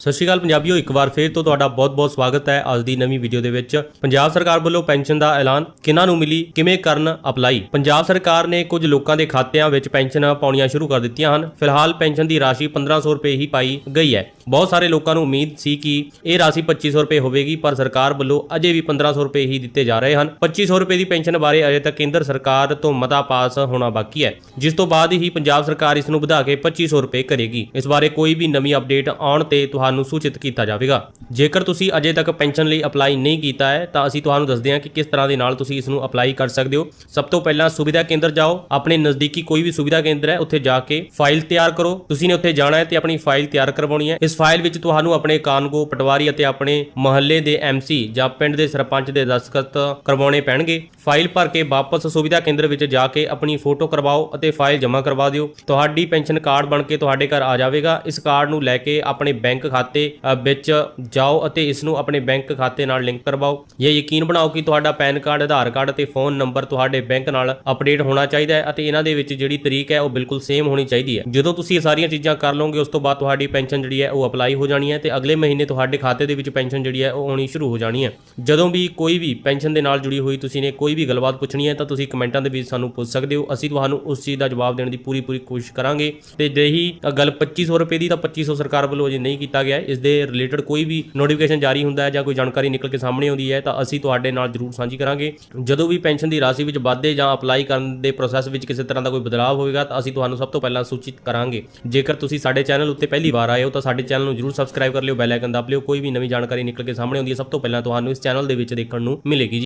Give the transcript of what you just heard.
ਸਤਿ ਸ਼੍ਰੀ ਅਕਾਲ ਪੰਜਾਬੀਓ, ਇੱਕ ਵਾਰ ਫੇਰ ਤੋਂ ਤੁਹਾਡਾ ਬਹੁਤ-ਬਹੁਤ ਸਵਾਗਤ ਹੈ ਅੱਜ ਦੀ ਨਵੀਂ ਵੀਡੀਓ ਦੇ ਵਿੱਚ। ਪੰਜਾਬ ਸਰਕਾਰ ਵੱਲੋਂ ਪੈਨਸ਼ਨ ਦਾ ਐਲਾਨ ਕਿਹਨਾਂ ਨੂੰ ਮਿਲੀ, ਕਿਵੇਂ ਕਰਨ ਅਪਲਾਈ? ਪੰਜਾਬ ਸਰਕਾਰ ਨੇ ਕੁਝ ਲੋਕਾਂ ਦੇ ਖਾਤਿਆਂ ਵਿੱਚ ਪੈਨਸ਼ਨ ਪਾਉਣੀਆਂ ਸ਼ੁਰੂ ਕਰ ਦਿੱਤੀਆਂ ਹਨ। ਫਿਲਹਾਲ ਪੈਨਸ਼ਨ ਦੀ ਰਾਸ਼ੀ 1500 ਰੁਪਏ ਹੀ ਪਾਈ ਗਈ ਹੈ। ਬਹੁਤ ਸਾਰੇ ਲੋਕਾਂ ਨੂੰ ਉਮੀਦ ਸੀ ਕਿ ਇਹ ਰਾਸ਼ੀ 2500 ਰੁਪਏ ਹੋਵੇਗੀ, ਪਰ ਸਰਕਾਰ ਵੱਲੋਂ ਅਜੇ ਵੀ 1500 ਰੁਪਏ ਹੀ ਦਿੱਤੇ ਜਾ ਰਹੇ ਹਨ। 2500 ਰੁਪਏ ਦੀ ਪੈਨਸ਼ਨ ਬਾਰੇ ਅਜੇ ਤੱਕ ਕੇਂਦਰ ਸਰਕਾਰ ਤੋਂ ਮਤਾ ਪਾਸ ਹੋਣਾ ਬਾਕੀ ਹੈ। ਜਿਸ ਤੋਂ ਬਾਅਦ ਹੀ ਪੰਜਾਬ ਸਰਕਾਰ ਇਸ ਨੂੰ ਵਧਾ ਕੇ 2500 ਰੁਪਏ ਕਰੇਗੀ। ਇਸ ਬਾਰੇ ਕੋਈ ਵੀ ਨਵੀਂ ਅਪਡੇਟ ਆਉਣ ਤੇ ਤੁਹਾਨੂੰ ਸੂਚਿਤ ਕੀਤਾ ਜਾਵੇਗਾ। ਜੇਕਰ ਤੁਸੀਂ ਅਜੇ ਤੱਕ ਪੈਨਸ਼ਨ ਲਈ ਅਪਲਾਈ ਨਹੀਂ ਕੀਤਾ ਹੈ, ਤਾਂ ਅਸੀਂ ਤੁਹਾਨੂੰ ਦੱਸਦੇ ਹਾਂ ਕਿ ਕਿਸ ਤਰ੍ਹਾਂ ਦੇ ਨਾਲ ਤੁਸੀਂ ਇਸ ਨੂੰ ਅਪਲਾਈ ਕਰ ਸਕਦੇ ਹੋ। ਸਭ ਤੋਂ ਪਹਿਲਾਂ ਸੁਵਿਧਾ ਕੇਂਦਰ ਜਾਓ। ਆਪਣੇ ਨਜ਼ਦੀਕੀ ਕੋਈ ਵੀ ਸੁਵਿਧਾ ਕੇਂਦਰ ਹੈ, ਉੱਥੇ ਜਾ ਕੇ ਫਾਈਲ ਤਿਆਰ ਕਰੋ। ਤੁਸੀਂ ਨੇ ਉੱਥੇ ਜਾਣਾ ਹੈ ਤੇ ਆਪਣੀ ਫਾਈਲ ਤਿਆਰ ਕਰਵਾਉਣੀ ਹੈ। ਇਸ ਫਾਈਲ ਵਿੱਚ ਤੁਹਾਨੂੰ ਆਪਣੇ ਕਾਨੂੰਗੋ, ਪਟਵਾਰੀ ਅਤੇ ਆਪਣੇ ਮਹੱਲੇ ਦੇ ਐਮਸੀ ਜਾਂ ਪਿੰਡ ਦੇ ਸਰਪੰਚ ਦੇ ਦਸਤਖਤ ਕਰਵਾਉਣੇ ਪੈਣਗੇ। ਫਾਈਲ ਭਰ ਕੇ ਵਾਪਸ ਸੁਵਿਧਾ ਕੇਂਦਰ ਵਿੱਚ ਜਾ ਕੇ ਆਪਣੀ ਫੋਟੋ ਕਰਵਾਓ ਅਤੇ ਫਾਈਲ ਜਮ੍ਹਾਂ ਕਰਵਾ ਦਿਓ। ਤੁਹਾਡੀ ਪੈਨਸ਼ਨ ਕਾਰਡ ਬਣ ਕੇ ਤੁਹਾਡੇ ਘਰ ਆ ਜਾਵੇਗਾ। ਇਸ ਕਾਰਡ ਨੂੰ ਲੈ ਕੇ ਆਪਣੇ ਬੈਂਕ ਖਾਤੇ ਵਿੱਚ ਜਾਓ ਅਤੇ ਇਸ ਨੂੰ ਆਪਣੇ ਬੈਂਕ ਖਾਤੇ ਨਾਲ ਲਿੰਕ ਕਰਵਾਓ। ਇਹ ਯਕੀਨ ਬਣਾਓ ਕਿ ਤੁਹਾਡਾ ਪੈਨ ਕਾਰਡ, ਆਧਾਰ ਕਾਰਡ ਅਤੇ ਫੋਨ ਨੰਬਰ ਤੁਹਾਡੇ ਬੈਂਕ ਨਾਲ ਅਪਡੇਟ ਹੋਣਾ ਚਾਹੀਦਾ ਹੈ ਅਤੇ ਇਹਨਾਂ ਦੇ ਵਿੱਚ ਜਿਹੜੀ ਤਰੀਕ ਹੈ ਉਹ ਬਿਲਕੁਲ ਸੇਮ ਹੋਣੀ ਚਾਹੀਦੀ ਹੈ। ਜਦੋਂ ਤੁਸੀਂ ਇਹ ਸਾਰੀਆਂ ਚੀਜ਼ਾਂ ਕਰ ਲਓਗੇ, ਉਸ ਤੋਂ ਬਾਅਦ ਤੁਹਾਡੀ ਪੈਨਸ਼ਨ ਜਿਹੜੀ ਹੈ ਉਹ ਅਪਲਾਈ ਹੋ ਜਾਣੀ ਹੈ ਤੇ ਅਗਲੇ ਮਹੀਨੇ ਤੁਹਾਡੇ ਖਾਤੇ ਦੇ ਵਿੱਚ ਪੈਨਸ਼ਨ ਜਿਹੜੀ ਹੈ ਉਹ ਆਉਣੀ ਸ਼ੁਰੂ ਹੋ ਜਾਣੀ ਹੈ। ਜਦੋਂ ਵੀ ਕੋਈ ਵੀ ਪੈਨਸ਼ਨ ਦੇ ਨਾਲ ਜੁੜੀ ਹੋਈ ਤੁਸੀਂ ਨੇ ਕੋਈ ਵੀ ਗੱਲਬਾਤ ਪੁੱਛਣੀ ਹੈ ਤਾਂ ਤੁਸੀਂ ਕਮੈਂਟਾਂ ਦੇ ਵਿੱਚ ਸਾਨੂੰ ਪੁੱਛ ਸਕਦੇ ਹੋ। ਅਸੀਂ ਤੁਹਾਨੂੰ ਉਸ ਚੀਜ਼ ਦਾ ਜਵਾਬ ਦੇਣ ਦੀ ਪੂਰੀ ਪੂਰੀ ਕੋਸ਼ਿਸ਼ ਕਰਾਂਗੇ। ਤੇ ਜਿਹੀ ਗੱਲ 2500 ਰੁਪਏ ਦੀ ਤਾਂ 2500 ਸਰਕਾਰ ਵੱਲੋਂ ਅਜੇ ਨਹੀਂ ਕੀਤਾ ਗਿਆ ਹੈ। ਇਸ ਦੇ ਰਿਲੇਟਡ ਕੋਈ ਵੀ ਨੋਟੀਫਿਕੇਸ਼ਨ ਜਾਰੀ ਹੁੰਦਾ ਹੈ ਜਾਂ ਕੋਈ ਜਾਣਕਾਰੀ ਨਿਕਲ ਕੇ ਸਾਹਮਣੇ ਆਉਂਦੀ ਹੈ, ਤਾਂ ਅਸੀਂ ਤੁਹਾਡੇ ਨਾਲ ਜ਼ਰੂਰ ਸਾਂਝੀ ਕਰਾਂਗੇ। ਜਦੋਂ ਵੀ ਪੈਨਸ਼ਨ ਦੀ ਰਾਸ਼ੀ ਵਿੱਚ ਵਾਧੇ ਜਾਂ ਅਪਲਾਈ ਕਰਨ ਦੇ ਪ੍ਰੋਸੈਸ ਵਿੱਚ ਕਿਸੇ ਤਰ੍ਹਾਂ ਦਾ ਕੋਈ ਬਦਲਾਅ ਹੋਵੇਗਾ, ਤਾਂ ਅਸੀਂ ਤੁਹਾਨੂੰ ਸਭ ਤੋਂ ਪਹਿਲਾਂ ਸੂਚਿਤ ਕਰਾਂਗੇ। ਜੇਕਰ ਤੁਸੀਂ ਸਾਡੇ ਚੈਨਲ ਉੱਤੇ ਪਹਿਲੀ ਵਾਰ ਆਏ ਹੋ, ਤਾਂ ਸਾਡੇ ਚੈਨਲ ਨੂੰ ਜ਼ਰੂਰ ਸਬਸਕ੍ਰਾਈਬ ਕਰ ਲਿਓ ਬੈਲ ਆਈਕਨ ਦਬ ਲਿਓ। ਕੋਈ ਵੀ ਨਵੀਂ ਜਾਣਕਾਰੀ ਨਿਕਲ ਕੇ ਸਾਹਮਣੇ ਆਉਂਦੀ ਹੈ, ਸਭ ਤੋਂ ਪਹਿਲਾਂ ਤੁਹਾਨੂੰ ਇਸ ਚੈਨਲ ਦੇ ਵਿੱਚ ਦੇਖਣ ਨੂੰ ਮਿਲੇਗੀ ਜੀ।